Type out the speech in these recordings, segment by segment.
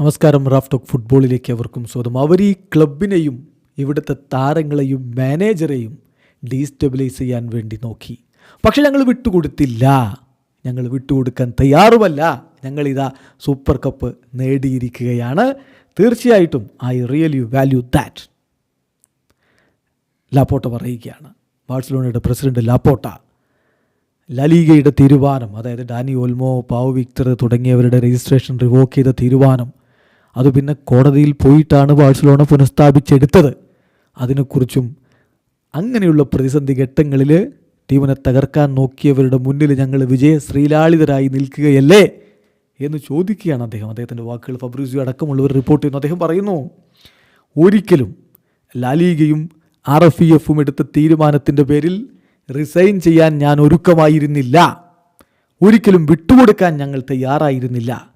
നമസ്കാരം Raf talk ഫുട്ബോളിലേക്ക് അവർക്കും സ്വാഗതം. അവർ ഈ ക്ലബിനെയും ഇവിടുത്തെ താരങ്ങളെയും മാനേജറെയും ഡീസ്റ്റബിലൈസ് ചെയ്യാൻ വേണ്ടി നോക്കി. പക്ഷെ ഞങ്ങൾ വിട്ടുകൊടുത്തില്ല. ഞങ്ങൾ വിട്ടുകൊടുക്കാൻ തയ്യാറുമല്ല. ഞങ്ങളിതാ സൂപ്പർ കപ്പ് നേടിയിരിക്കുകയാണ്. തീർച്ചയായിട്ടും I really value that Laporta പറയുകയാണ്. ബാഴ്സലോണയുടെ പ്രസിഡന്റ് ലാപ്പോട്ട ലലീഗയുടെ തീരുമാനം അതായത് ഡാനി ഓൽമോ പാവ് വിക്ടർ തുടങ്ങിയവരുടെ രജിസ്ട്രേഷൻ റിവോക്ക് ചെയ്ത തീരുമാനം അത് പിന്നെ കോടതിയിൽ പോയിട്ടാണ് ബാഴ്സലോണ പുനഃസ്ഥാപിച്ചെടുത്തത്. അതിനെക്കുറിച്ചും അങ്ങനെയുള്ള പ്രതിസന്ധി ഘട്ടങ്ങളിൽ ടീമിനെ തകർക്കാൻ നോക്കിയവരുടെ മുന്നിൽ ഞങ്ങൾ വിജയശ്രീലാളിതരായി നിൽക്കുകയല്ലേ എന്ന് ചോദിക്കുകയാണ് അദ്ദേഹം. അദ്ദേഹത്തിന്റെ വാക്കുകൾ ഫബ്രൂസിയോ അടക്കമുള്ളവർ റിപ്പോർട്ട് ചെയ്യുന്നു. അദ്ദേഹം പറയുന്നു ഒരിക്കലും ലാലീഗയും ആർ എഫ് ഇ എഫും എടുത്ത തീരുമാനത്തിന്റെ പേരിൽ റിസൈൻ ചെയ്യാൻ ഞാൻ ഒരുക്കമായിരുന്നില്ല. ഒരിക്കലും വിട്ടുകൊടുക്കാൻ ഞങ്ങൾ തയ്യാറായിരുന്നില്ല.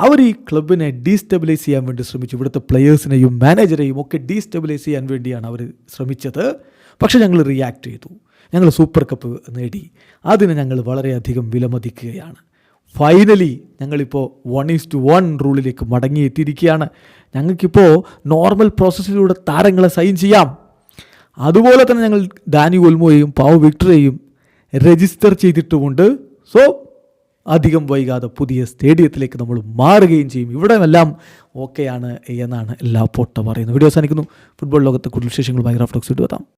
അവർ ഈ ക്ലബിനെ ഡീസ്റ്റെബിലൈസ് ചെയ്യാൻ വേണ്ടി ശ്രമിച്ചു. ഇവിടുത്തെ പ്ലെയേഴ്സിനെയും മാനേജറെയും ഒക്കെ ഡീസ്റ്റെബിലൈസ് ചെയ്യാൻ വേണ്ടിയാണ് അവർ ശ്രമിച്ചത്. പക്ഷേ ഞങ്ങൾ റിയാക്ട് ചെയ്തു. ഞങ്ങൾ സൂപ്പർ കപ്പ് നേടി. അതിനെ ഞങ്ങൾ വളരെയധികം വിലമതിക്കുകയാണ്. ഫൈനലി ഞങ്ങളിപ്പോൾ വൺ ഈസ് ടു വൺ റൂളിലേക്ക് മടങ്ങിയെത്തിയിരിക്കുകയാണ്. ഞങ്ങൾക്കിപ്പോൾ നോർമൽ പ്രോസസ്സിലൂടെ താരങ്ങളെ സൈൻ ചെയ്യാം. അതുപോലെ തന്നെ ഞങ്ങൾ ഡാനി ഒൽമോയെയും പാവ് വിക്ടറെയും രജിസ്റ്റർ ചെയ്തിട്ടുമുണ്ട്. സോ അധികം വൈകാതെ പുതിയ സ്റ്റേഡിയത്തിലേക്ക് നമ്മൾ മാറുകയും ചെയ്യും. ഇവിടെയെല്ലാം ഓക്കെയാണ് എന്നാണ് എല്ലാ പൊട്ട പറയുന്നത്. വീഡിയോ അവസാനിക്കുന്നു. ഫുട്ബോൾ ലോകത്തെ കൂടുതൽ വിശേഷങ്ങളുമായി റഫ്ലോക്സ് ഇട്ട് എത്താം.